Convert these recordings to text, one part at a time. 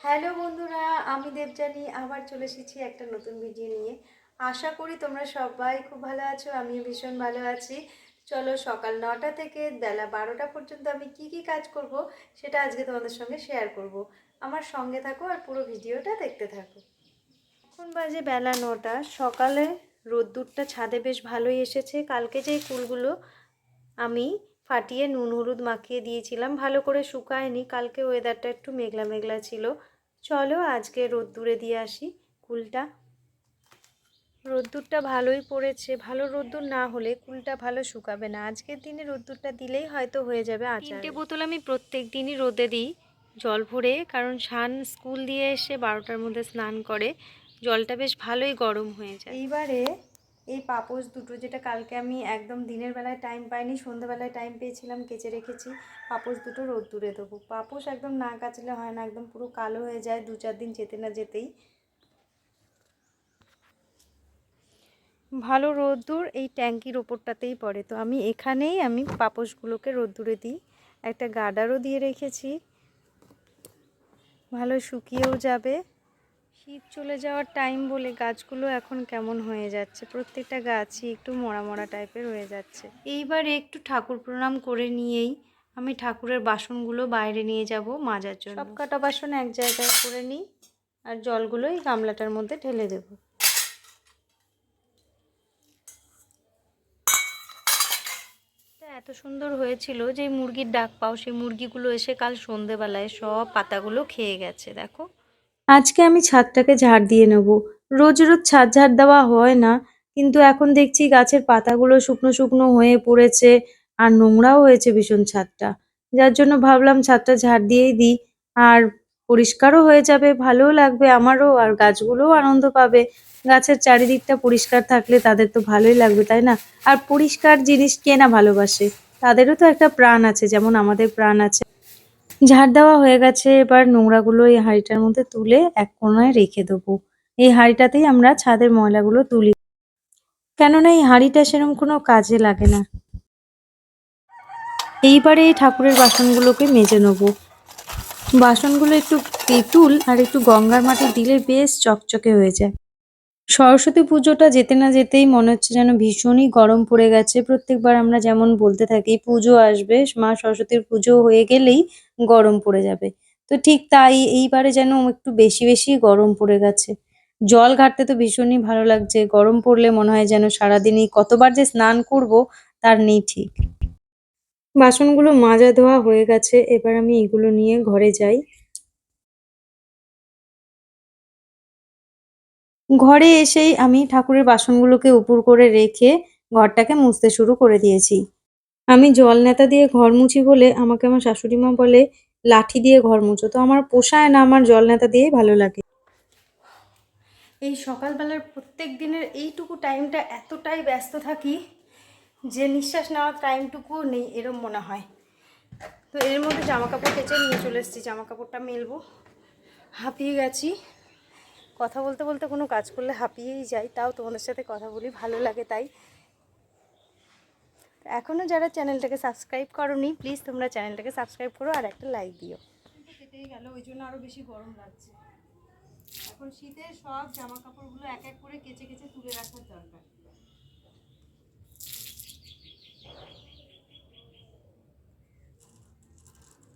Hello বন্ধুরা, আমি দেবজানি আবার চলে এসেছি একটা নতুন ভিডিও নিয়ে। আশা করি তোমরা সবাই খুব ভালো আছো আমি ভীষণ ভালো আছি। চলো সকাল নটা থেকে বেলা বারোটা পর্যন্ত আমি কি কি কাজ করব, সেটা আজকে তোমাদের সঙ্গে শেয়ার করব। আমার সঙ্গে থাকো আর পুরো ভিডিওটা দেখতে থাকো। এখন বাজে বেলা নটা, সকালে রোদ্দুরটা ছাদে বেশ ভালোই এসেছে। কালকে যে কুলগুলো আমি ফাটিয়ে নুন হলুদ মাখিয়ে দিয়েছিলাম। ভালো করে শুকায়নি। কালকে ওয়েদারটা একটু মেঘলা মেঘলা ছিল। চলো আজকে রোদ্দুরে দিয়ে আসি কুলটা। রোদ্দুরটা ভালোই পড়েছে। ভালো রোদ্দুর না হলে কুলটা ভালো শুকাবে না। আজকের দিনে রোদ্দুরটা দিলেই হয়তো হয়ে যাবে তিনটে বোতল আমি প্রত্যেক দিনই রোদে দিই। জল ভরে কারণ শান স্কুল দিয়ে এসে বারোটার মধ্যে স্নান করে। জলটা বেশ ভালোই গরম হয়ে যায়। এইবারে এই পাপোশ দুটো যেটা কালকে আমি একদম দিনের বেলায় টাইম পাইনি, সন্ধ্যাবেলায় টাইম পেয়েছিলাম, কেচে রেখেছি, পাপোশ দুটো রোদ্দুরে দেবো। পাপোশ একদম না কাচলে হয় না, একদম পুরো কালো হয়ে যায়, দু চার দিন যেতে না যেতেই। ভালো রোদ্দুর এই ট্যাঙ্কির ওপরটাতেই পড়ে। তো আমি এখানেই আমি পাপোশগুলোকে রোদ্দুরে দিই। একটা গার্ডারও দিয়ে রেখেছি। ভালো শুকিয়েও যাবে। শীত চলে যাওয়ার টাইম বলে গাছগুলো এখন কেমন হয়ে যাচ্ছে? প্রত্যেকটা গাছই একটু মরা মরা টাইপের হয়ে যাচ্ছে। এইবার একটু ঠাকুর প্রণাম করে নিয়েই আমি ঠাকুরের বাসনগুলো বাইরে নিয়ে যাব মাজার জন্য। সব কাটা বাসন এক জায়গায় করে নিই আর জলগুলো এই গামলাটার মধ্যে ঢেলে দেবো। এত সুন্দর হয়েছিল যে মুরগির ডাক পাও সেই মুরগিগুলো এসে কাল সন্ধেবেলায় সব পাতাগুলো খেয়ে গেছে দেখো। আজকে আমি ছাদটাকে ঝাড় দিয়ে নেব। রোজ রোজ ছাদ ঝাড় দেওয়া হয় না, কিন্তু এখন দেখছি গাছের পাতাগুলো শুকনো শুকনো হয়ে পড়েছে আর নোংরাও হয়েছে ভীষণ ছাদটা। যার জন্য ভাবলাম ছাদটা ঝাড় দিয়েই দিই, আর পরিষ্কারও হয়ে যাবে, ভালোও লাগবে আমারও, আর গাছগুলোও আনন্দ পাবে। গাছের চারিদিকটা পরিষ্কার থাকলে তাদের তো ভালোই লাগবে, তাই না? আর পরিষ্কার জিনিস কে না ভালোবাসে? তাদেরও তো একটা প্রাণ আছে, যেমন আমাদের প্রাণ আছে। ঝাড় দেওয়া হয়ে গেছে, এবার নোংরাগুলো এই হাঁড়িটার মধ্যে তুলে এক কোনায় রেখে দেবো। এই হাঁড়িটাতেই আমরা ছাদের ময়লাগুলো তুলি। কেননা এই হাঁড়িটা সেরকম কোনো কাজে লাগে না। এইবারে এই ঠাকুরের বাসনগুলোকে মেজে নেব। বাসনগুলো একটু তেঁতুল আর একটু গঙ্গার মাটি দিলে বেশ চকচকে হয়ে যায়। সরস্বতী পুজোটা যেতে না যেতেই মনে হচ্ছে যেন ভীষণই গরম পড়ে গেছে। প্রত্যেকবার আমরা যেমন বলতে থাকি, পুজো আসবে, মা সরস্বতীর পুজো হয়ে গেলেই গরম পড়ে যাবে। তো ঠিক তাই এইবারে যেন একটু বেশি বেশি গরম পড়ে গেছে। জল ঘাটতে তো ভীষণই ভালো লাগছে। গরম পড়লে মনে হয় যেন সারাদিনই কতবার যে স্নান করব তার নেই ঠিক। বাসনগুলো মাজা ধোয়া হয়ে গেছে। এবার আমি এগুলো নিয়ে ঘরে যাই। ঘরে এসেই আমি ঠাকুরের বাসনগুলোকে উপর করে রেখে ঘরটাকে মুছতে শুরু করে দিয়েছি। আমি জল নেতা দিয়ে ঘর মুছি বলে আমাকে আমার শাশুড়ি মা বলে, লাঠি দিয়ে ঘর মুছো। তো আমার পোষায় না আমার জল নেতা দিয়েই ভালো লাগে। এই সকালবেলার প্রত্যেক দিনের এইটুকু টাইমটা এতটাই ব্যস্ত থাকি যে নিঃশ্বাস নেওয়ার টাইমটুকুও নেই, এরম মনে হয়। তো এর মধ্যে জামা কাপড় কেচে নিয়ে চলে এসেছি। জামা কাপড়টা মেলবো। হাঁপিয়ে গেছি। কথা বলতে বলতে কোনো কাজ করলে হাঁপিয়েই যাই, তাও তোমাদের সাথে কথা বলি, ভালো লাগে তাই। এখনও যারা চ্যানেলটাকে সাবস্ক্রাইব করোনি, প্লিজ তোমরা চ্যানেলটাকে সাবস্ক্রাইব করো আর একটা লাইক দিও। কেটেই গেল, ওই জন্য আরও বেশি গরম লাগছে। এখন শীতে সব জামা কাপড়গুলো এক এক করে কেচে কেচে তুলে রাখার দরকার।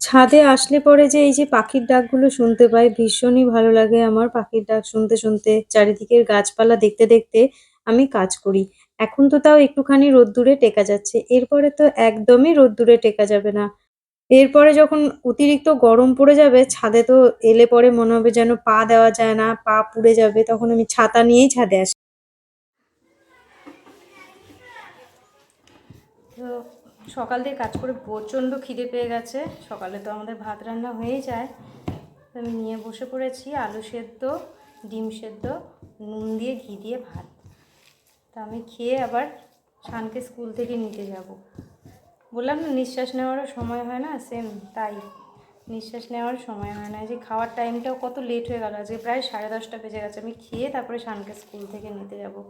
ছাদে আসলে পরে যে এই যে পাখির ডাকগুলো শুনতে পাই, ভীষণই ভালো লাগে আমার পাখির ডাক শুনতে শুনতে। চারিদিকের গাছপালা দেখতে দেখতে আমি কাজ করি। এখন তো তাও একটুখানি রোদ্দুরে টেকা যাচ্ছে। এরপরে তো একদমই রোদ্দুরে টেকা যাবে না। এরপরে যখন অতিরিক্ত গরম পড়ে যাবে, ছাদে তো এলে পরে মনে হবে যেন পা দেওয়া যায় না, পা পুড়ে যাবে, তখন আমি ছাতা নিয়েই ছাদে আসি। তো সকাল দিয়ে কাজ করে প্রচণ্ড খিদে পেয়ে গেছে। সকালে তো আমাদের ভাত রান্না হয়েই যায়। তো আমি নিয়ে বসে পড়েছি আলু সেদ্ধ, ডিম সেদ্ধ, নুন দিয়ে ঘি দিয়ে ভাত। তা আমি খেয়ে আবার শানকে স্কুল থেকে নিতে যাব। বললাম না, নিঃশ্বাস নেওয়ারও সময় হয় না, সেম তাই। নিঃশ্বাস নেওয়ার সময় হয় না। যে খাওয়ার টাইমটাও কত লেট হয়ে গেল। আজকে প্রায় সাড়ে দশটা বেজে গেছে। আমি খেয়ে তারপরে শানকে স্কুল থেকে নিতে যাব।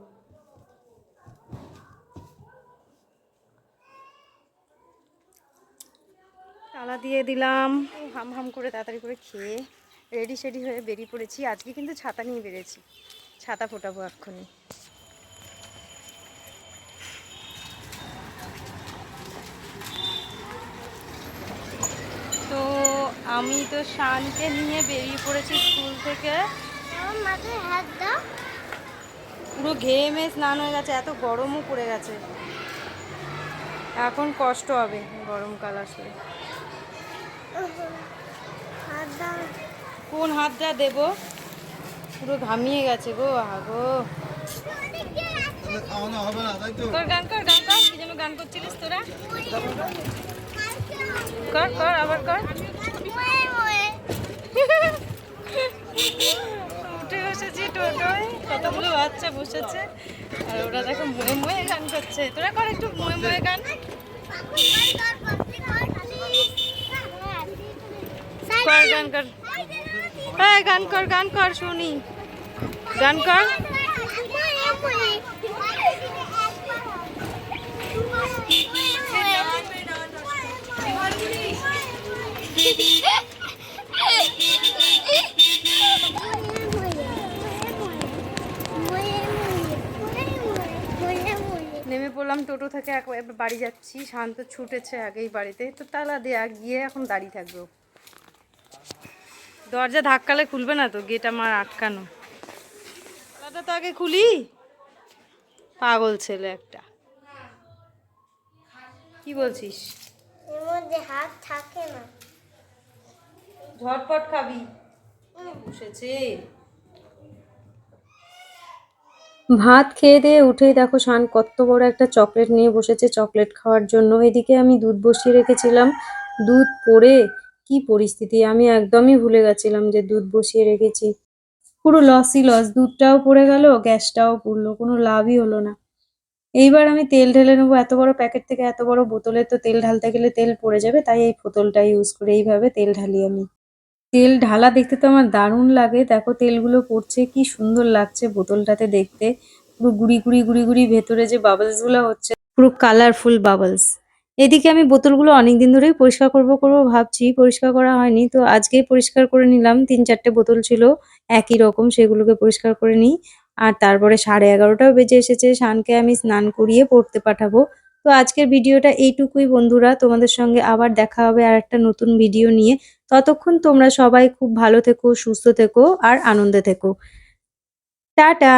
তালা দিয়ে দিলাম। হাম হাম করে তাড়াতাড়ি করে খেয়ে রেডি সেডি হয়ে বেরিয়ে পড়েছি। আজকে কিন্তু ছাতা নিয়ে বেরিয়েছি। ছাতা ফোটাবো এক্ষুনি। তো আমি তো শানকে নিয়ে বেরিয়ে পড়েছি স্কুল থেকে। পুরো ঘেমে স্নান হয়ে গেছে, এত গরমও পড়ে গেছে। এখন কষ্ট হবে গরমকাল আসলে। কোন হাতটা দেব? পুরো ঘামিয়ে গেছে গো আহা গো খাওয়ানো হবে না তাই তো কর গান কর গান, কর। যেন গান তোরা? কর কর, আবার কর। উঠে বসেছি টোটোয়। কতগুলো বাচ্চা বসেছে। আর ওরা দেখো মুয়ে মুয়ে গান করছে। তোরা কর একটু মুয়ে মুয়ে গান কর গান কর। হ্যাঁ গান কর গান কর, শুনি। গান কর। নেমে পড়লাম টোটো থেকে, এক- এবার বাড়ি যাচ্ছি। শান্ত ছুটেছে আগেই বাড়িতে। তো তালা দেয়া গিয়ে এখন দাঁড়িয়ে থাকব। দরজা ধাক্কালে খুলবে না তো গেট আমার আটকানো। দাদা তো আগে খুলি। পাগল ছেলে একটা। কি বলছিস? এর মধ্যে হাত থাকে না। ঝটপট খাবি। বসেছে। ভাত খেয়ে দিয়ে উঠেই দেখো শান কত বড় একটা চকলেট নিয়ে বসেছে চকলেট খাওয়ার জন্য। এদিকে আমি দুধ বসিয়ে রেখেছিলাম। দুধ পড়ে কি পরিস্থিতি? আমি একদমই ভুলে গেছিলাম যে দুধ বসিয়ে রেখেছি। পুরো লসই লস দুধটাও পড়ে গেল, গ্যাসটাও পুড়লো, কোনো লাভই হলো না। এইবার আমি তেল ঢেলে নেব, এত বড় প্যাকেট থেকে এত বড় বোতলে তো তেল ঢালতে গেলে তেল পড়ে যাবে, তাই এই বোতলটা ইউজ করে, এইভাবে তেল ঢালি আমি। তেল ঢালা দেখতে তো আমার দারুণ লাগে, দেখো তেলগুলো পড়ছে, কি সুন্দর লাগছে বোতলটাতে দেখতে। পুরো গুড়ি গুড়ি গুড়ি গুড়ি ভেতরে যে বাবলসগুলো হচ্ছে, পুরো কালারফুল বাবলস এদিকে আমি বোতলগুলো অনেকদিন ধরেই পরিষ্কার করব করব ভাবছি, পরিষ্কার করা হয়নি। তো আজকেই পরিষ্কার করে নিলাম, তিন চারটে বোতল ছিল, একই রকম সেগুলোকে পরিষ্কার করে নিই। আর তারপরে সাড়ে এগারোটাও বেজে এসেছে, শানকে আমি স্নান করিয়ে পড়তে পাঠাবো। তো আজকের ভিডিওটা এইটুকুই বন্ধুরা, তোমাদের সঙ্গে আবার দেখা হবে আর একটা নতুন ভিডিও নিয়ে। ততক্ষণ তোমরা সবাই খুব ভালো থেকো, সুস্থ থেকো আর আনন্দে থেকো। টাটা!